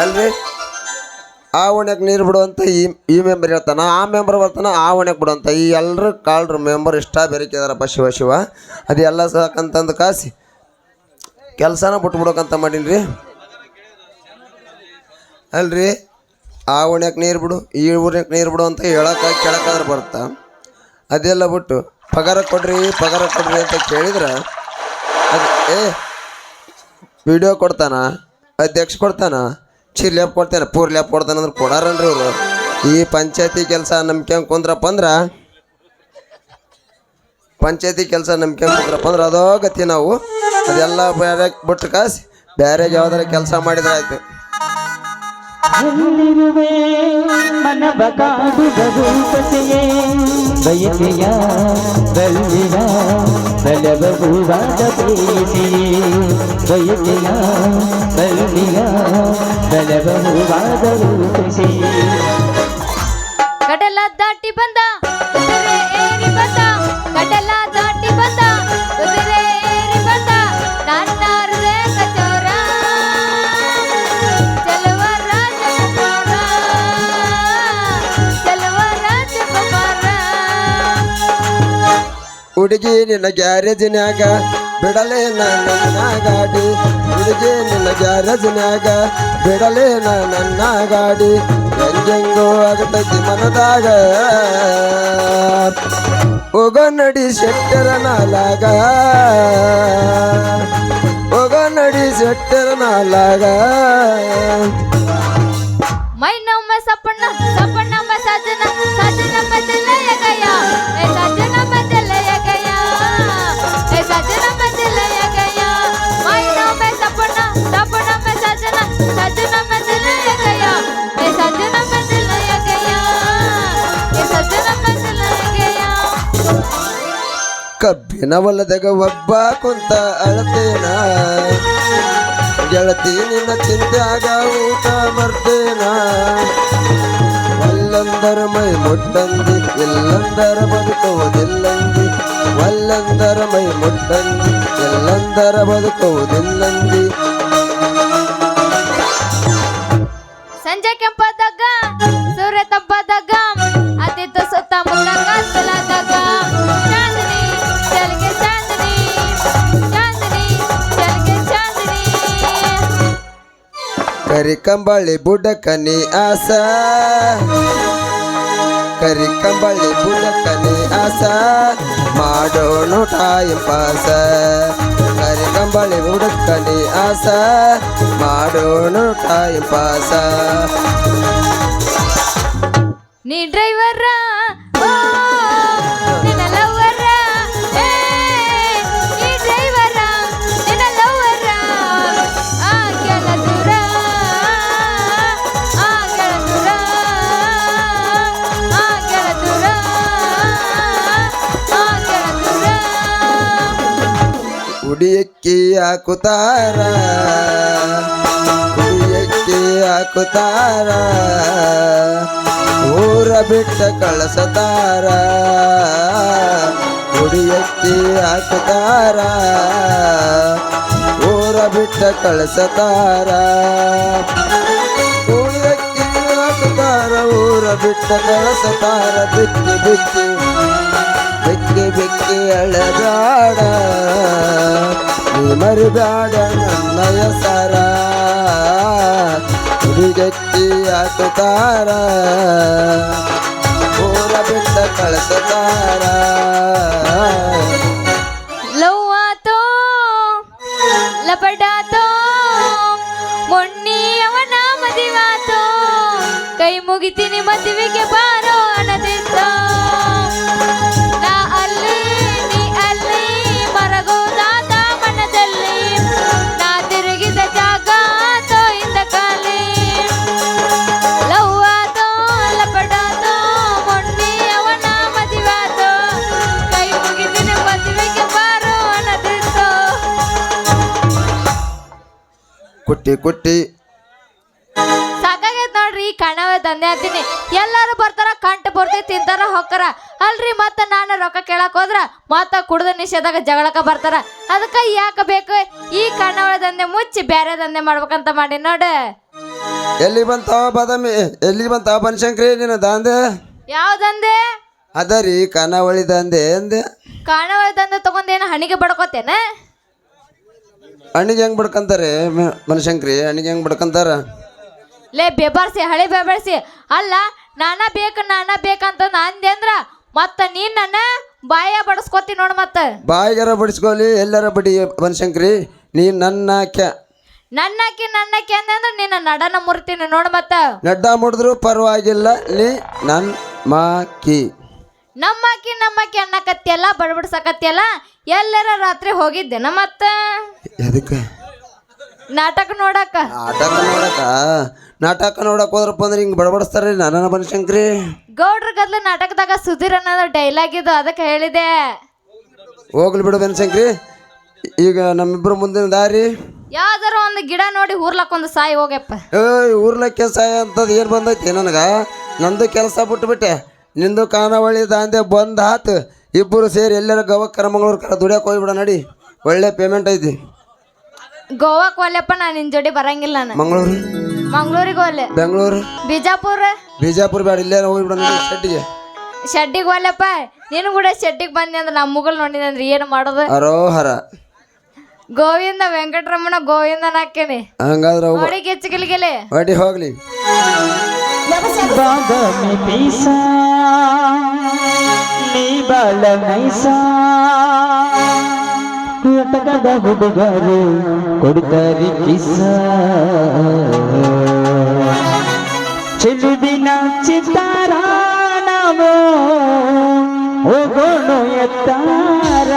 ಅಲ್ರಿ ಆ ಓಣ್ಯಾಗ ನೀರು ಬಿಡುವಂತ ಈ ಈ ಮೆಂಬರ್ ಹೇಳ್ತಾನ ಆ ಮೆಂಬರ್ ಬರ್ತಾನ, ಆ ಓಣ್ಯಾಗ ಬಿಡುವಂತ. ಈ ಎಲ್ಲರೂ ಕಾಳ್ರ ಮೆಂಬರ್ ಇಷ್ಟ ಬೆರಕಿದಾರಪ್ಪ ಶಿವ ಶಿವ. ಅದೆಲ್ಲ ಸಾಕಂತಂದು ಕಾಸಿ. ಕೆಲಸನ ಬಿಟ್ಬಿಡೋಕಂತ ಮಾಡೀನಿ ರೀ ಅಲ್ರಿ? ಆ ಓಣ್ಯಾಕ ನೀರು ಬಿಡು, ಈ ಊರ್ಯಾಕೆ ನೀರು ಬಿಡು ಅಂತ ಹೇಳಕ್ಕೆ ಕೇಳಕ್ಕಾದ್ರೆ ಬರ್ತಾ. ಅದೆಲ್ಲ ಬಿಟ್ಟು ಪಗಾರ ಕೊಡ್ರಿ ಪಗಾರ ಕೊಡ್ರಿ ಅಂತ ಕೇಳಿದ್ರೆ ಅದು ಏ ವಿಡಿಯೋ ಕೊಡ್ತಾನ? ಅಧ್ಯಕ್ಷ ಕೊಡ್ತಾನ? ಲ್ಯಾಪ್ ಕೊಡ್ತೇನೆ, ಪೂರ್ ಲ್ಯಾಪ್ ಕೊಡ್ತಾನಂದ್ರೆ ಕೊಡಾರನ್ರಿ ಇವರು. ಈ ಪಂಚಾಯತಿ ಕೆಲಸ ನಂಬಿಕೆ ಕುಂದ್ರಪ್ಪ ಅಂದ್ರೆ, ಪಂಚಾಯತಿ ಕೆಲಸ ನಂಬಿಕೆ ಕುಂದ್ರಪ್ಪ ಅಂದ್ರೆ ಅದೋ ಗತಿ ನಾವು. ಅದೆಲ್ಲ ಬೇರೆ ಬಿಟ್ಟು ಕಾಸಿ ಬೇರೆ ಯಾವ್ದಾರ ಕೆಲಸ ಮಾಡಿದ್ರೆ ಆಯ್ತು. ಮನವ ಕಾಡುವ ರೂಪತೆಯೇ ಬಯಕೆಯ ಬಳ್ಳಿಯ ಬಲವ ಹೂವಾದ ಪ್ರೀತಿಯೇ ಬಯಕೆಯ ಬಳ್ಳಿಯ ಬಲವ ಹೂವಾದ ಹುಡುಗಿ ನಿನ್ನ ಗ್ಯಾರೇಜಿನಾಗ ಬಿಡಲೇ ನನ್ನ ಗಾಡಿ ಹುಡುಗಿ ನಿನ್ನ ಗ್ಯಾರೇಜಿನಾಗ ಬಿಡಲೇ ನನ್ನ ಗಾಡಿ ಹೆಂಗೆಂಗೋ ಆಗತೈತಿ ಮನದಾಗ. ಹೋಗೋ ನಡಿ ಶೆಟ್ಟರ ನಾಲಾಗ. ಹೋಗೋ ನಡಿ ಶೆಟ್ಟರ ನಾಲಾಗ. ಮೈನೊಮ್ಮೆ ಸಪ್ಪಣ್ಣ ಸಪ್ಪಣ್ಣ ಸಜ್ಜನ ಕಬ್ಬಿನ ಹೊಲದಾಗ ಒಬ್ಬ ಕುಂತ ಅಳತೇನ ಗೆಳತಿ ನಿನ್ನ ಚಿಂತ್ಯಾಗ ಊಟ ಬರ್ತೇನ ಒಲ್ಲಂದರ ಮೈ ಮುಟ್ಟಂದಿ ಇಲ್ಲಂದರ ಬದುಕುವುದಿಲ್ಲಂದಿ ಒಲ್ಲಂದರ ಮೈ ಮುಟ್ಟಂದಿ ಎಲ್ಲಂದರ ಬದುಕುವುದಿಲ್ಲಂದಿ ಕರಿ ಕಂಬಳಿ ಬುಡಕನಿ ಆಸ ಕರಿ ಕಂಬಳಿ ಬುಡಕನಿ ಆಸ ಮಾಡೋಣ ಟೈಮ್ ಪಾಸ ಕರಿ ಕಂಬಳಿ ಬುಡಕನಿ ಆಸ ಮಾಡೋಣ ಟೈಮ್ ಪಾಸ ನೀ ಡ್ರೈವರ ಉಡಿಯಕ್ಕಿ ಹಾಕುತ್ತಾರ? ಉಡಿಯಕ್ಕಿ ಹಾಕುತ್ತಾರ? ಊರ ಬಿಟ್ಟ ಕಳಸತಾರ? ಉಡಿಯಕ್ಕಿ ಹಾಕುತ್ತಾರ? ಊರ ಬಿಟ್ಟ ಕಳಸತಾರ? ಉಡಿಯಕ್ಕಿ ಹಾಕುತ್ತಾರ? ಊರ ಬಿಟ್ಟ ಕಳಸತಾರ? ಬಿತ್ತಿ ಬಿತ್ತಿ. ಬೆಕ್ಕಿ ಬೆಕ್ಕೆ ಅಳದಾಡ, ನೀ ಮರಿದಾಡ ನನ್ನಯ ಸರ. ಹುಡುಗಕ್ಕಿ ಹಾಕುತ್ತಾರ ಊರ ಬಿಟ್ಟ ಕಳಿಸುತ್ತಾರ ಲವ್ ಆತೋ ಮುಗಿತೀನಿ ಮದುವೆಗೆ ಬಾರೋ ಕುಟ್ಟಿ ಕೊಟ್ಟಿ. ಸಾಕಾಗೈತ್ ನೋಡ್ರಿ ಈ ಕಣವ ದಂಧೆ ಅಂತೀನಿ ಎಲ್ಲಾರು ಬರ್ತಾರ ಕಂಟ ಬರ್ತಿ ತಿಂತಾರ ಹೊಕ್ಕರ. ಅಲ್ರಿ ಮತ್ತ ನಾನು ರೊಕ್ಕ ಕೇಳಕ್ ಹೋದ್ರ ಮತ್ತ ಕುಡ್ದ ನಿಷೇಧಾಗ ಜಗಳಕ ಬರ್ತಾರ. ಅದಕ್ಕ ಯಾಕ ಬೇಕು? ಈ ಕಣವಳ ದಂಧೆ ಮುಚ್ಚಿ ಬ್ಯಾರೆ ದಂಧೆ ಮಾಡ್ಬೇಕಂತ ಮಾಡಿ ನೋಡ. ಎಲ್ಲಿ ಬಂತಾವ ಬಾದಾಮಿ? ಎಲ್ಲಿ ಬಂತಾವ ಬನಶಂಕರಿ ನಿನ್ನ ದಾಂದೆ ಯಾವ್ದಂದೆ ಅದ ಅದರಿ ಕಣವಳಿ ದಂಧೆ ಅಂದೆ. ದಂದೆ ತಗೊಂಡೇನು ಹಣಿಗೆ ಬಡ್ಕೋತೇನ? ಹಣ್ಣಿಗೆ ಹೆಂಗ್ ಬಡ್ಕಂತಾರೆ ಮನಶಂಕ್ರಿ? ಅಣ್ಣಿಗೆ ಹೆಂಗ್ ಬಡ್ಕಂತಾರ? ಲೇ ಬೆಬರ್ಸಿ ಹಳೆ ಬೆಬರ್ಸಿ. ಅಲ್ಲ ನಾನ ಬೇಕು ನಾನ ಬೇಕಂತ ಅಂದೆ ಅಂದ್ರ ಮತ್ತ ನೀನ್ ನನ್ನ ಬಾಯ ಬಡಿಸ್ಕೊತಿ ನೋಡ್ ಮತ್ತ. ಬಾಯಿಗಾರ ಬಡಿಸ್ಕೊಲಿ ಎಲ್ಲಾರ ಬಡಿ ಬನಶಂಕರಿ ನೀ ನನ್ನ ಕ್ಯಾ ನನ್ನ ನನ್ನಕ್ಕಿ ಅಂದೆ ಅಂದ್ರ ನಿನ್ನ ನಡನ ಮುರ್ತೀನಿ ನೋಡ್ ಮತ್ತ. ನಡ್ಡ ಮುಡಿದ್ರು ಪರವಾಗಿಲ್ಲ ನೀ ನನ್ನ ಮಾಕಿ. ನಮ್ಮಕ್ಕಿ ನಮ್ಮಕ್ಕಿ ಅನ್ನಕತ್ತಿಯಲ್ಲ ಬಡಬಡ್ಸಕತ್ತಿಯಲ್ಲ ಎಲ್ಲರ ರಾತ್ರಿ ಹೋಗಿದ್ದೇನ ಮತ್ತ? ಎದಕ್ಕೆ? ನಾಟಕ ನೋಡಕ? ನಾಟಕ ನೋಡಕ? ನಾಟಕ ನೋಡಕ್ ಹೋದ್ರಪ್ಪ ಅಂದ್ರೆ ಹಿಂಗೆ ಬಡಬಡಿಸ್ತಾರೆ ನನ್ನ ಬನಶಂಕ್ರಿ. ಗೌಡ್ರ ಗದ್ಲ ನಾಟಕದಾಗ ಸುಧೀರ್ ಅನ್ನೋದು ಡೈಲಾಗ್ ಇದು ಅದಕ್ಕೆ ಹೇಳಿದೆ. ಹೋಗ್ಲಿ ಬಿಡು ಬನಶಂಕ್ರಿ. ಈಗ ನಮ್ಮಿಬ್ರು ಮುಂದಿನ ದಾರಿ. ಯಾವ್ದಾರ ಒಂದು ಗಿಡ ನೋಡಿ ಊರ್ಲಕ್ಕೊಂದು ಸಾಯಿ ಹೋಗ್ಯಪ್ಪ. ಏಯ್ ಊರ್ಲಕ್ಕೆ ಸಾಯಿ ಅಂತದ್ ಏನು ಬಂದೈತಿ ನನಗೆ? ನಂದು ಕೆಲಸ ಬಿಟ್ಬಿಟ್ಟೆ. ನಿಂದು ಖಾನಾವಳಿ ದಾಂದೆ ಬಂದ್ ಆತು. ಇಬ್ಬರು ಸೇರಿ ಎಲ್ಲರ ಗವಕ್ಕರ ಮಂಗಳೂರು ಕರ ದುಡಿಯಕ್ಕೆ ಹೋಗ್ಬಿಡ ನಡಿ. ಒಳ್ಳೆ ಪೇಮೆಂಟ್ ಐತಿ. ಗೋವಾಕ್ ಒಲ್ಲೆಪ್ಪ ನಾನು ನಿನ್ ಜೋಡಿ ಬರಂಗಿಲ್ಲ ನಾನು. ಮಂಗಳೂರು? ಮಂಗಳೂರಿಗೆ ಒಲ್ಲೆ ಬೆಂಗಳೂರು? ಬಿಜಾಪುರ? ಬಿಜಾಪುರ ಬೇಡ ಇಲ್ಲೇ ಹೋಗ್ಬಿಡ ನಡಿ ಶೆಟ್ಟಿಗೆ ಶೆಡ್ಡಿಗೆ ಒಲ್ಲೆಪ್ಪ ನೀನು ಕೂಡ ಶೆಡ್ಡಿಗೆ ಬಂದೆ ಅಂದ್ರೆ ನಮ್ಮ ಮುಗಲ್ ನೋಡಿದೆ ಅಂದ್ರೆ ಏನು ಮಾಡೋದು? ಅರೋಹರ. ಗೋವಿಂದ ವೆಂಕಟರಮಣ ಗೋವಿಂದ ಹಾಕ್ಯನಿ ಹಂಗಾದ್ರೆ ಹೋಗು ನೋಡಿ ಗಿಚ್ಚಗಿಲಿಗೆಲೆ ಅಡಿ ಹೋಗ್ಲಿ. बाग में पैसा नीबल नैसा ಕಟಕದ ಹುಡುಗರು ಕೊಡ್ತಾರೆ ಕಿಸ ಚೆಲುವಿನ ಚಿತ್ತಾರ ನಾವು ಹೋಗೋಣ ಎತ್ತಾರ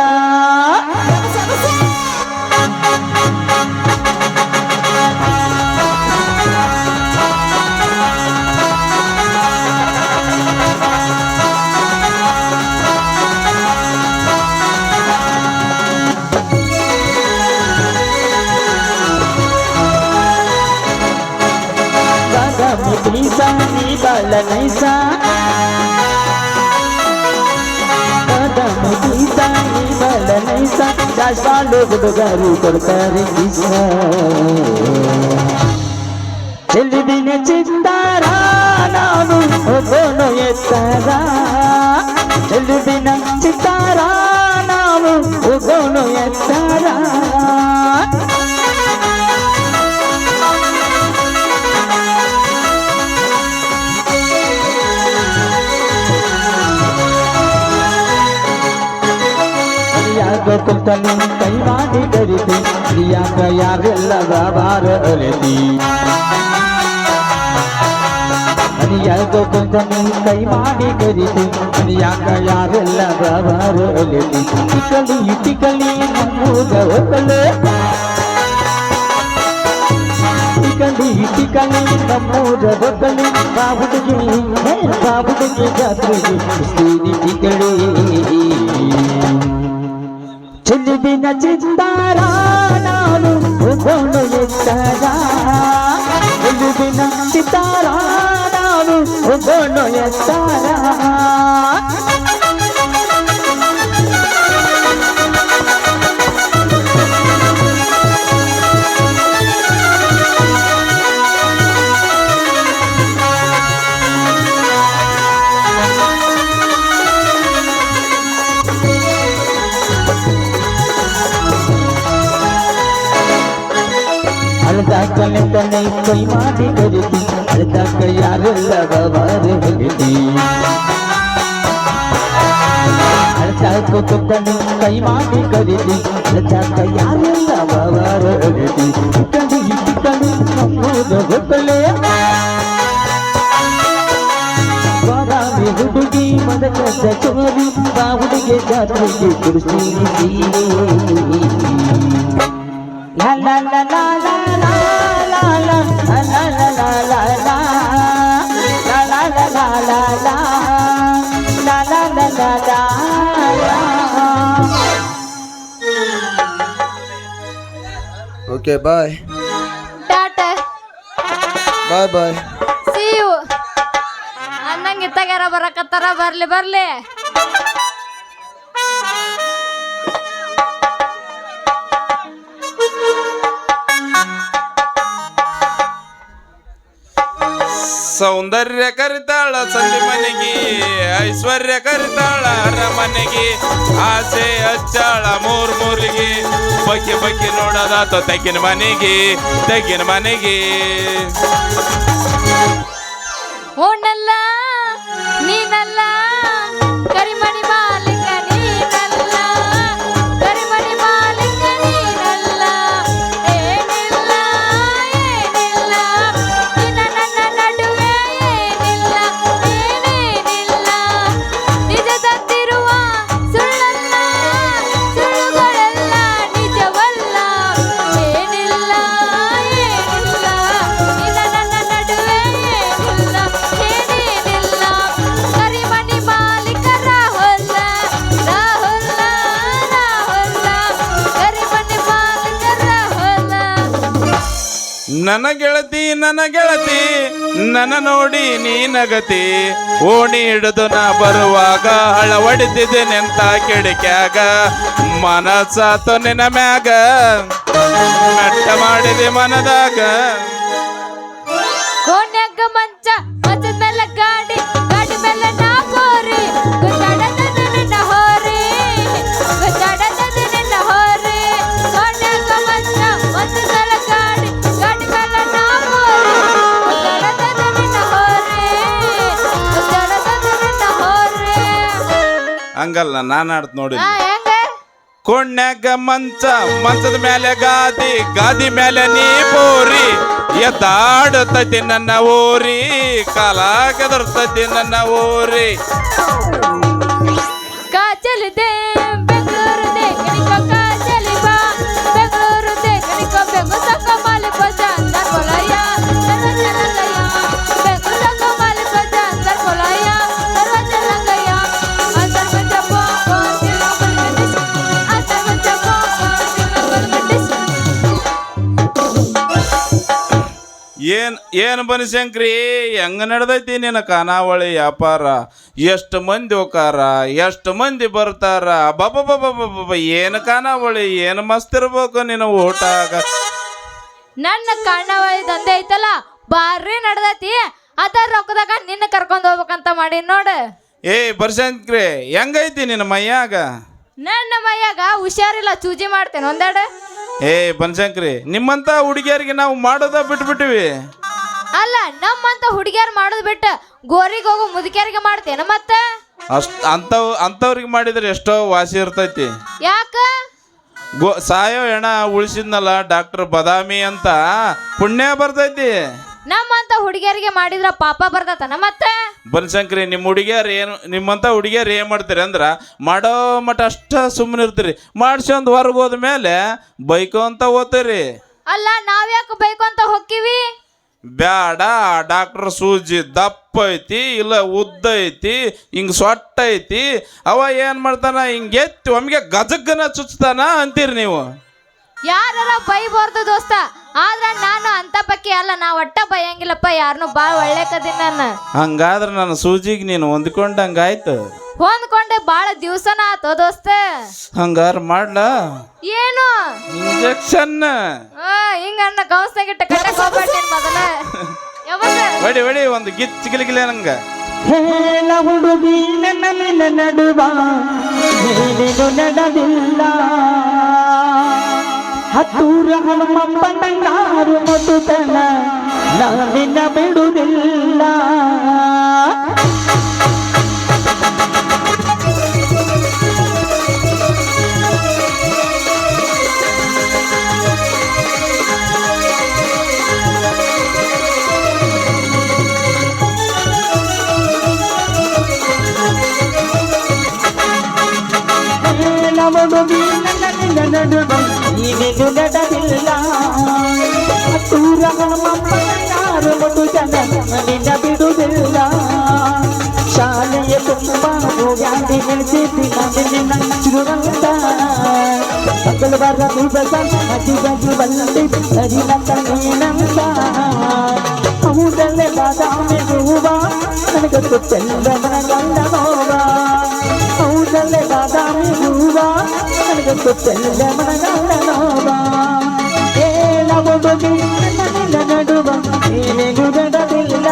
కలనైసా తెలివిన చింతారా ఎత్తారా? తెలివిన చింతారా ಗೊತ್ತುತ್ತಲಿ ಕೈ ಮಾಡಿ ಕರಿತಿ ಪ್ರಿಯಾಂಕ ಯಾರೆಲ್ಲದ ಬಾರ ಅರಿತಿ ಅನಿಯಾಗ ಕೊಂಚನಿ ಕೈ ಮಾಡಿ ಕರಿತಿ ಅನಿಯಾಗ ಯಾರೆಲ್ಲದ ಬಾರ ಅರಿತಿ ಇಟಿಕಲಿ ಇಟಿಕಲಿ ನಮ್ಮೂಗ ಒಬ್ಬಲೆ ಇಟಿಕಲಿ ಇಟಿಕಲಿ ನಮ್ಮೂಗ ಒಬ್ಬಲೆ ಬಾಬುಡಿಗೆ ಬಾಬುಡಿಗೆ ಜಾತ್ರೆಗೆ, ಸ್ತ್ರೀ ಇಟಿಕಲಿ చిలిపిన చిత్తారాణాను గొను ఎత్తరా చిలిపిన చిత్తారాణాను గొను ఎత్తరా தனி கை மாறி கருதி அடுத்த கையாரல்ல வாறு கருதி அடுத்த கொத்தனி கை மாறி கருதி அடுத்த கையாரல்ல வாறு கருதி கண்டு இத்தனி நம்மூத ಗೊತ್ತಲೇ ಬಾರಾಮಿ ಹುಡುಗಿ ಮದಕ ಸಚೋರಿ ಬಾವುಡಿಗೆ ಜಾತ್ರೆಗೆ ಕುಡಿಸಿ ಲಾಲ ಲಾಲ ಲಾಲ Okay, bye. Tata. Bye bye. See you. ಅನ್ನಂಗೆ ತಗರ ಬರಕತ್ತಾರ ಬರ್ಲಿ ಬರ್ಲಿ ಸೌಂದರ್ಯ ಕರಿತಾಳ ಸಂಧಿ ಮನೆಗೆ, ಐಶ್ವರ್ಯ ಕರಿತಾಳ ಅರಮನೆಗೆ ಆಸೆ ಹಚ್ಚಾಳ ಮೂರ್ ಮೂರಿಗೆ. ಬಗ್ಗೆ ಬಗ್ಗೆ ನೋಡೋದಾತ ತೆಗಿನ ಮನೆಗೆ ತೆಗಿನ ಮನೆಗೆ. ನನ್ನ ಗೆಳತಿ ನನ್ನ ಗೆಳತಿ, ನನ್ನ ನೋಡಿ ನೀ ನಗತಿ. ಓಣಿ ಹಿಡಿದು ನಾ ಬರುವಾಗ ಹಳವಡಿದಿದೆ ನಿಂತ ಕಿಡಿಕ್ಯಾಗ. ಮನಸ್ಸಾತು ನಿನ್ನ ಮ್ಯಾಗ. ಮೆಟ್ಟ ಮಾಡಿದೆ ಮನದಾಗ. ಕೋನ್ಯಾಗ ಮಂಚ ಹಂಗಲ್ಲ ನಾನು ಆಡ್ತ ನೋಡಿ ಕೊಣ್ಯಾಗ ಮಂಚ ಮಂಚದ ಮೇಲೆ ಗಾದಿ ಗಾದಿ ಮೇಲೆ ನೀ ಬೋರಿ ಎದ್ದಾಡತೈತಿ ನನ್ನ ಓರಿ ಕಾಲ ಕೆದರ್ತೈತಿ ನನ್ನ ಓರಿ ಕಾಚಲಿದೆ. ಏನ್ ಏನು ಬನಶಂಕ್ರಿ ಹೆಂಗ ನಡೆದೈತಿ ನಿನ್ನ ಖಾನಾವಳಿ ವ್ಯಾಪಾರ? ಎಷ್ಟು ಮಂದಿ ಹೋಕಾರ? ಎಷ್ಟು ಮಂದಿ ಬರ್ತಾರ? ಬಬ ಏನು ಖಾನಾವಳಿ? ಏನು ಮಸ್ತ್ ಇರ್ಬೇಕು ನಿನ್ನ ಊಟಾಗ? ನನ್ನ ಖಾನಾವಳಿ ದಂಧೆ ಐತಲ್ಲ ಬಾರಿ ನಡ್ದೈತಿ. ಅದ ರೊಕ್ಕದಾಗ ನಿನ್ನ ಕರ್ಕೊಂಡು ಹೋಗ್ಬೇಕಂತ ಮಾಡಿ ನೋಡು. ಏಯ್ ಬರ್ಶಂಕ್ರಿ ಹೆಂಗೈತಿ ನಿನ್ನ ಮೈಯಾಗ? ನನ್ನ ಮೈಯಾಗ ಹುಷಾರಿಲ್ಲ ಚೂಜಿ ಮಾಡ್ತೇನೆ. ಒಂದೆರಡು? ಏ ಬನಶಂಕ್ರಿ ನಿಮ್ಮಂತ ಹುಡುಗಿಯರಿಗೆ ನಾವು ಮಾಡೋದ ಬಿಟ್ಬಿಟ್ಟಿವಿ. ಅಲ್ಲ ನಮ್ಮಂತ ಹುಡುಗಿಯರ್ ಮಾಡೋದು ಬಿಟ್ಟು ಗೋರಿಗೆ ಹೋಗೋ ಮುದುಕಿಯರಿಗೆ ಮಾಡ್ತೇನೆ ಮತ್ತೆ? ಅಷ್ಟ್ ಅಂತವ್ ಅಂಥವ್ರಿಗೆ ಮಾಡಿದ್ರೆ ಎಷ್ಟೋ ವಾಸಿ ಇರ್ತೈತಿ. ಯಾಕ? ಗೋ ಸಾಯೋ ಹೆಣ ಉಳಿಸಿದ್ನಲ್ಲ ಡಾಕ್ಟರ್ ಬದಾಮಿ ಅಂತ ಪುಣ್ಯ ಬರ್ತೈತಿ. ನಮ್ಮಂತ ಹುಡುಗಿಯರಿಗೆ ಮಾಡಿದ್ರ ಪಾಪ ಬರ್ತತನ ಮತ್ತೆ? ಬನಶಂಕರಿ ನಿಮ್ಮ ಹುಡುಗಿಯರು ಏನು ನಿಮ್ಮಂತ ಹುಡುಗಿಯರು ಏನು ಮಾಡ್ತೀರಿ ಅಂದ್ರೆ ಮಾಡೋ ಮಟ ಅಷ್ಟ ಸುಮ್ಮನೆ ಇರ್ತೀರಿ. ಮಾಡ್ಸ್ಕೊಂಡ್ ಹೊರಗೆ ಹೋದ ಮೇಲೆ ಬೈಕು ಅಂತ ಓದ್ತೀರಿ. ಅಲ್ಲ ನಾವ್ಯಾಕೆ ಬೇಕು ಅಂತ ಹೊಕ್ಕಿವಿ ಬ್ಯಾಡ ಡಾಕ್ಟರ್ ಸೂಜಿ ದಪ್ಪ ಐತಿ ಇಲ್ಲ ಉದ್ದ ಐತಿ ಹಿಂಗೆ ಸೊಟ್ಟ ಐತಿ. ಅವ ಏನು ಮಾಡ್ತಾನ ಹಿಂಗೆ ಎತ್ತಿ ಒಮ್ಗೆ ಗಜಗನ ಚುಚ್ತಾನ ಅಂತೀರಿ ನೀವು. ಯಾರ ಬೈಬಾರ್ದು ದೋಸ್ತ? ಆದ್ರ ನಾನು ಅಂತ ಪಕ್ಕಿ ಅಲ್ಲ ನಾ ಒಟ್ಟ ಬಯಂಗಿಲ್ಲಪ್ಪ ಯಾರನ್ನು ಬಾ ಒಳ್ಳೆ ಕದಿನ ನಾನು. ಹಂಗಾದ್ರೆ ನನ್ನ ಸೂಜಿಗೆ ನೀನು ಹೊಂದ್ಕೊಂಡಂಗಾಯ್ತು. ಹೊಂದ್ಕೊಂಡೆ ಬಾಳ ದಿವ್ಸನ ಆತು ದೋಸ್ತ? ಹಂಗಾರ ಮಾಡ್ಲ. ಏನು? ಇಂಜೆಕ್ಷನ್ ಹಿಂಗ ಅಣ್ಣ ಕೌಸ್ನಾಗಿಟ್ಟ ಕಟ್ಟಕ್ ಹೋಗ್ಬೇಡ ಮೊದಲ. ಬಡಿ ಬಡಿ ಒಂದು ಗಿಚ್ಚ ಗಿಲಿಗಿಲಿ ನಂಗ. ಹೇಳ ಹುಡುಗಿ ನನ್ನ ನಿನ್ನ ನಡುವ ನಡೆದಿಲ್ಲ ಹತ್ತೂರ ಹನುಮಪ್ಪನಾರು ಮಧುತನ ನಾನಿನ್ನ ಬಿಡುವುದಿಲ್ಲ ನಡುವ ಏನೇನು ನಡೆದಿಲ್ಲ ಹತ್ತೂರ ಹನುಮಪ್ಪನಾರು ಮಧುತನ ನಿನ್ನ ಬಿಡುವುದಿಲ್ಲ ಶಾಲೆಯ ತುಂಬ ನೆನೆಸಿದ್ದಿ ನಾನು ನಿನ್ನ ಚಿರುವಂತ ಮಂಗಳವಾರ ದಿವಸ ಮದುವೆಗೆ ಬಂದಿ ಸರಿ ನನ್ನ ಏನಂತ ಹೌದಲ್ಲೇ ಬಾದಾಮಿ ಹೂವ ನನಗೆ ಗೊತ್ತೆಲ್ಲ ಮನಗಂಡ ನೋವ. ನನಗೆ ಗೊತ್ತೆಲ್ಲ ಮನಗಂಡ ನೋವ ಏನ ಹುಡುಗಿ ನನ್ನ ನಿನ್ನ ನಡುವ ಏನೇನು ಗಡವಿಲ್ಲ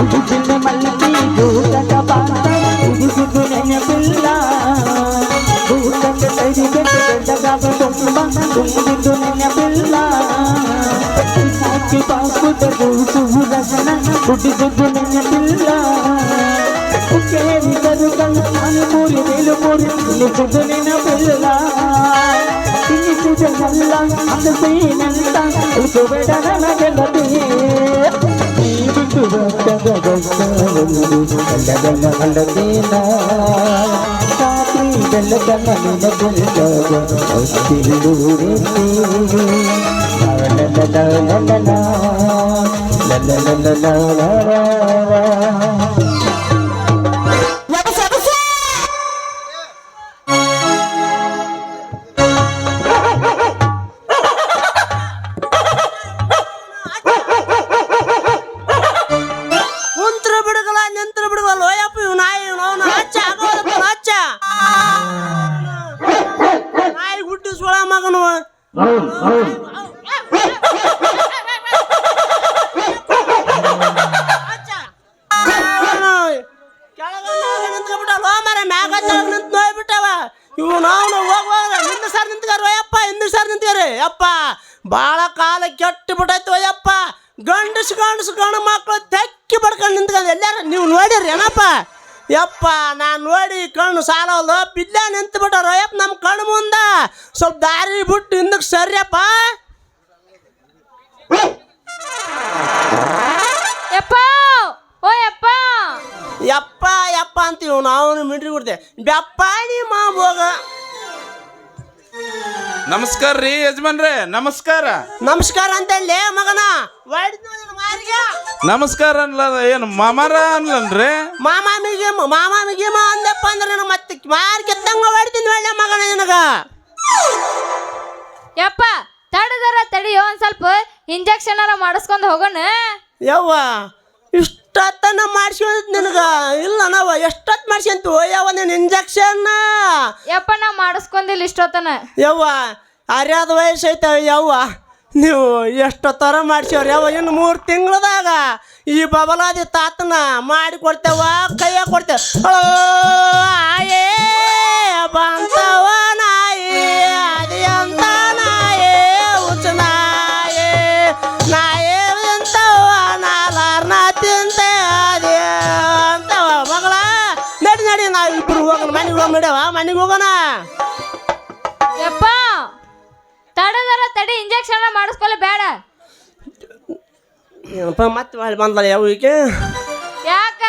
ಕನ್ನಡದಿಲ್ಲ ಉಡುಪಿನ ಮಲ್ಲಿಗೆ ದೂರದ ಬಾಂಧ ಉಡುಗುದು ನೆನಪಿಲ್ಲ ದೂರದ ಕೈಗೆ ಗಂಡಗಾಗ ತುಂಬ ತುಂಬಿದ್ದು ನೆನಪಿಲ್ಲ ಸಾಕಿ ಬಾಕುದ ದೂಸು ರಸನ ಕುಡಿದುದು ನೆನಪಿಲ್ಲ ಕೇಳಿದರು ನಾನು ಮೂರಿ ಮೇಲು ಮೂರಿ ನಿಲ್ಲಿಸುದು ನೆನಪಿಲ್ಲ ತಿನ್ನಿಸುವುದಲ್ಲ ಅದು ಸೀನಂತ ಇದು ಬೇಡ ನನಗೆಲ್ಲದೇ ನೀ ಬಿಟ್ಟು ಬರ್ತದ ಬಸ್ಸವೊಂದು ಗಂಡಗಲ್ಲ ಭಾಳ ಕಾಲ ಕೆಟ್ಟು ಬಿಟ್ಟೈತೆ ಅಯ್ಯಪ್ಪ. ಗಂಡಸು ಗಂಡಸು ಗಂಡು ಮಕ್ಕಳು ತೆಕ್ಕಿ ಬಡ್ಕೊಂಡು ನಿಂತ್ಕೊಂಡು ಎಲ್ಲಾರ ನೀವು ನೋಡಿರಿ ಏನಪ್ಪ? ಯಪ್ಪ ನಾನು ನೋಡಿ ಕಣ್ಣು ಸಾಲವಲ್ದು ಬಿಲ್ಲ ನಿಂತು ಬಿಟ್ಟಾರ. ಯಪ್ಪ ನಮ್ಮ ಕಣ್ಣು ಮುಂದೆ. ಸ್ವಲ್ಪ ದಾರಿ ಬಿಟ್ಟು ಹಿಂದಕ್ಕೆ ಸರಿಯಪ್ಪ. ಯಪ್ಪ ಓ ಯಪ್ಪ. ಯಪ್ಪ ಯಪ್ಪ ಅಂತೀವಿ ನಾವು ಮಿಟ್ರಿ ಬಿಡ್ತೇವೆ ಬೆಪ್ಪ ಮಾ ಹೋಗ ನಮಸ್ಕಾರ ರೀ ಯಜಮಾನ್ರೆ ನಮಸ್ಕಾರ. ನಮಸ್ಕಾರ ಅಂತೇಳಿ ಮಗನ? ಹೊಡ್ದ್ ನೋಡಿನ ಮಾರಿಗೆ ನಮಸ್ಕಾರ ಅನ್ಲ ಏನು ಮಾಮಾರ ಅನ್ಲನ್ರಿ? ಮಾಮಾಮಿಗೆ ಮಾಮಾಮಿಗೆ ಮಾ ಅಂದಪ್ಪ ಅಂದ್ರೆ ನಾನು ಮತ್ತೆ ಮಾರಿ ಕೆತ್ತಂಗ ಹೊಡ್ತೀನಿ ಒಳ್ಳೆ ಮಗನ ನಿನಗ. ಯಪ್ಪ ತಡದರ ತಡಿ ಒಂದ್ ಸ್ವಲ್ಪ ಇಂಜೆಕ್ಷನ್ ಮಾಡಿಸ್ಕೊಂಡು ಹೋಗೋಣ. ಯವ್ವ ಇಷ್ಟತ್ತನ ಮಾಡಿಸಿ ನಿನಗ? ಇಲ್ಲ ನಾವ ಎಷ್ಟೊತ್ತು ಮಾಡಿಸ್ಕೊಂತು ಯವ್ವ ನೀನು ಇಂಜೆಕ್ಷನ್ ಯಪ್ಪ ನಾ ಮಾಡಿಸ್ಕೊಂಡಿಲ್ಲ ಇಷ್ಟೊತ್ತನ. ಯವ್ವ ಅರ್ಯಾದ ವಯಸ್ಸು ಐತೆ ಯವ್ವ? ನೀವು ಎಷ್ಟು ಥರ ಮಾಡ್ಸ್ಯವ್ರಿ? ಯವ್ವ ಇನ್ನು ಮೂರು ತಿಂಗಳದಾಗ ಈ ಬಬಲಾದಿ ತಾತನ ಮಾಡಿ ಕೊಡ್ತೇವ ಕೈಯ ಕೊಡ್ತೇವೆ. ಓ ಆಯೇ ಬಂತವ ಮನೆಗೆ ಹೋಗೋಣ? ಯಪ್ಪ ತಡದರ ತಡಿ ಇಂಜೆಕ್ಷನ್ ಮಾಡಿಸ್ಕೊಲ್ಲ ಬೇಡ. ಏನಪ್ಪ ಮತ್ತೆ ಮಾಡಿ ಬಂದಲ್ಲ ಯಾವ ಈಕೆ ಯಾಕ?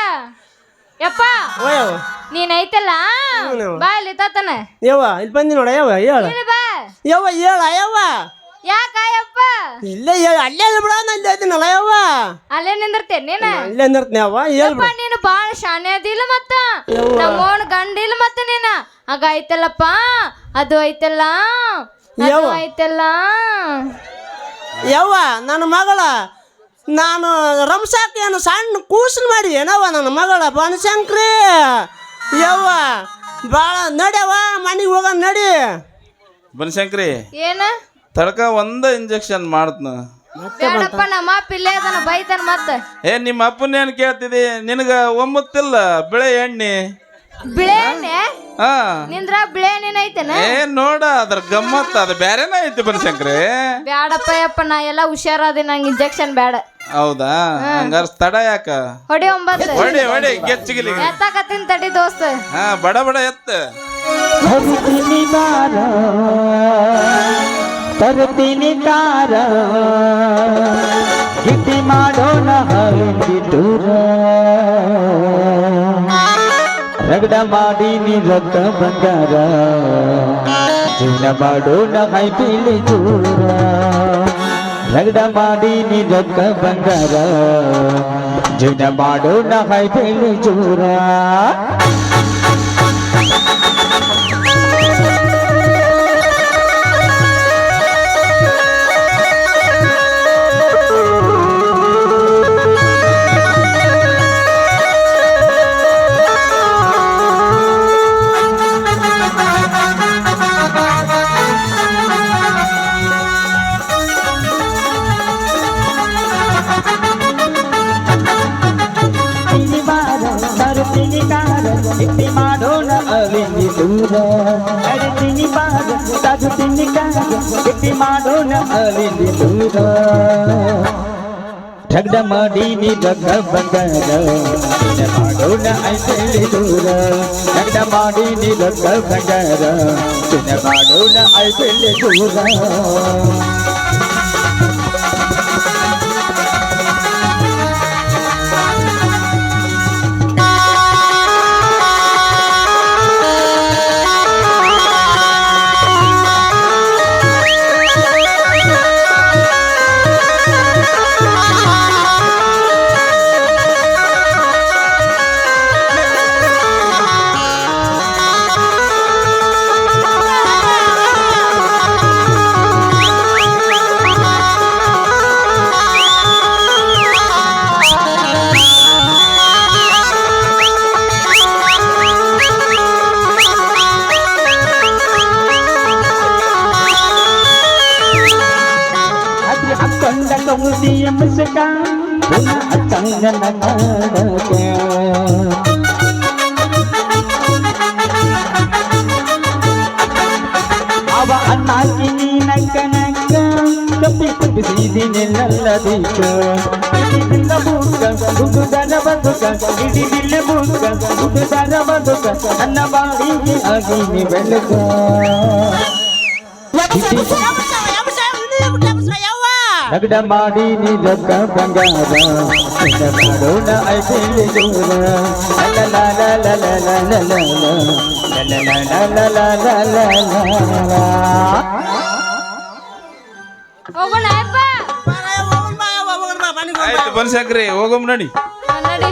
ಯಪ್ಪ ಓಯವ್ ನೀನ್ ಐತಲ್ಲ. ಬಾ ಇಲ್ಲಿ ತಾತನ. ಯವ್ವ ಇಲ್ಲಿ ಬಂದಿ ನೋಡ ಯವ್ವ ಹೇಳ. ಇಲ್ಲಿ ಬಾ. ಯವ್ವ ಹೇಳ ಯವ್ವ ಯಾಕ ಇಲ್ಲ ಇಲ್ಲೇ ಹೇಳ. ಅಲ್ಲೇ ಬಿಡ ಅಲ್ಲೇ ಇದ್ದೀನಲ್ಲ ಯವ್ವ ಅಲ್ಲೇ ನಿಂದಿರ್ತೇನೆ ನೀನ? ಇಲ್ಲೇ ನಿಂದಿರ್ತೀನಿ ಯವ್ವ ಹೇಳ್ ಯಪ್ಪ ನೀನು ಬಾಳ ಶಾನೆ ಅದಿಲ್ಲ ಮತ್ತ? ಯವ್ವ. ನಮ್ಮೋನ್ ಗಂಡಿಲ್ಲ ಮತ್ತ ನೀನ? ಆಗ ಐತಲ್ಲಪ್ಪ ಅದು ಐತಲ್ಲ ಅದು ಯವ್ವ. ಐತಲ್ಲ ಯವ್ವ ನನ್ನ ಮಗಳ ನಾನು ರಂಸಾಕ ಏನು ಸಣ್ಣ ಕೂಸನ್ ಮಾಡಿ ಏನವ್ವ ನನ್ನ ಮಗಳ ಬನಶಂಕ್ರಿ ಯವ್ವ ಭಾಳ ನಡ್ಯವ ಮನೆಗೆ ಹೋಗೋಣ ನಡಿ. ಬನಶಂಕ್ರಿ ಏನ? ತಡ್ಕ ಒಂದ ಇಂಜೆಕ್ಷನ್ ಮಾಡ್ತನ. ಬೇಡಪ್ಪ ನಮ್ಮ ಅಪ್ಪ ಇಲ್ಲೇ ಅದನ್ನ ಬೈತಾನ ಮತ್ತೆ? ಏ ನಿಮ್ಮ ಅಪ್ಪನ ಏನು ಕೇಳ್ತಿದಿ? ನಿನಗ ಒಮ್ಮತ್ತಿಲ್ಲ ಬೆಳೆ ಎಣ್ಣೆ. ಬಿಳೆ ಎಣ್ಣೆ? ಹಾ. ನಿಂದ್ರ ಬಿಳೆ ಎಣ್ಣೆ ಐತೇನ? ಏ ನೋಡ ಅದ್ರ ಗಮ್ಮತ್ ಅದು ಬ್ಯಾರೆನ ಐತಿ ಬನಶಂಕ್ರೆ ಬ್ಯಾಡಪ್ಪ ಯಪ್ಪ ನಾ ಎಲ್ಲ ಹುಷಾರಾದಿ ನಂಗೆ ಇಂಜೆಕ್ಷನ್ ಬೇಡ ಹೌದಾ? ಹಂಗಾರ ತಡ ಯಾಕ? ಹೊಡಿ ಒಂಬತ್ತು. ಹೊಡಿ ಹೊಡಿ ಗೆಚ್ಚಿಗಿಲಿ ಎತ್ತಾಕತ್ತಿನ ತಡಿ ದೋಸ್ತ. ಹಾ ಬಡ ಬಡ ಎತ್ತ. ತರ್ತೀನಿ ಕಾರ ಗಿಟ್ಟಿ ಮಾಡೋಣ ಹಂಗಿ ದೂರ. ರಗಡ ಮಾಡಿ ನಿರತ ಬಂಗಾರ. ಜೀವನ ಮಾಡೋಣ ಹೈ ಬೀಳಿ ದೂರ. ರಗಡ ಮಾಡಿ ನಿಜಕ್ಕ ಬಂಗಾರ. ಜೀವನ ಮಾಡೋಣ ಹೈ ಬೀಳಿ ಜೋರ ಇಟ್ಟಿ ಮಾಡೋಣ ಅವಿನಿ ದೂರ? ಅರಿತೀನಿ ಬಾರ ತರುತ್ತೀನಿ ಕಾರ ಇಟ್ಟಿ ಮಾಡೋಣ ಅವಿನಿ ದೂರ? ಠಗ್ಡ ಮಾಡಿ ನೀ ರಗ ಬಂಗಾರ ಮಾಡೋಣ ಐಸಲಿ ದೂರ? ಠಗ್ಡ ಮಾಡಿ ನೀ ರಗ ಬಂಗಾರ ಮಾಡೋಣ ಐಸಲಿ ದೂರ? ಅವ ಅನ್ನಾಕಿ ನೀನಕ್ಕ ನಕ್ಕ ಕಪ್ಪಿ ಕುಪ್ಪಿಸಿದಿನೆಲ್ಲದೀಕ ಇಡಿದಿಲ್ಲ ಬುಕ್ಕ ಹುಡುಗನ ಬದುಕ, ಇಡಿದಿಲ್ಲ ಬುಕ್ಕ ಹುಡುಗನ ಬದುಕ, ನನ್ನ ಅಗಿನಿ ಬೆಳಕ ರಗಡ ಮಾಡಿ ನಿಜಕ್ಕ ಬಂಗಾರ ನಿನ್ನ ಮಾಡೋಣ ಐಸಲಿ ದೂರ ಲಲ ಲಲ ಲಲ ಲಲ ಲಲ ಲಲ ಲಲ ಲಲ ಹೋಗೋಣ ಬನ್ಸಕ್ರಿ ಹೋಗಮ್ ನಡಿ ನಡಿ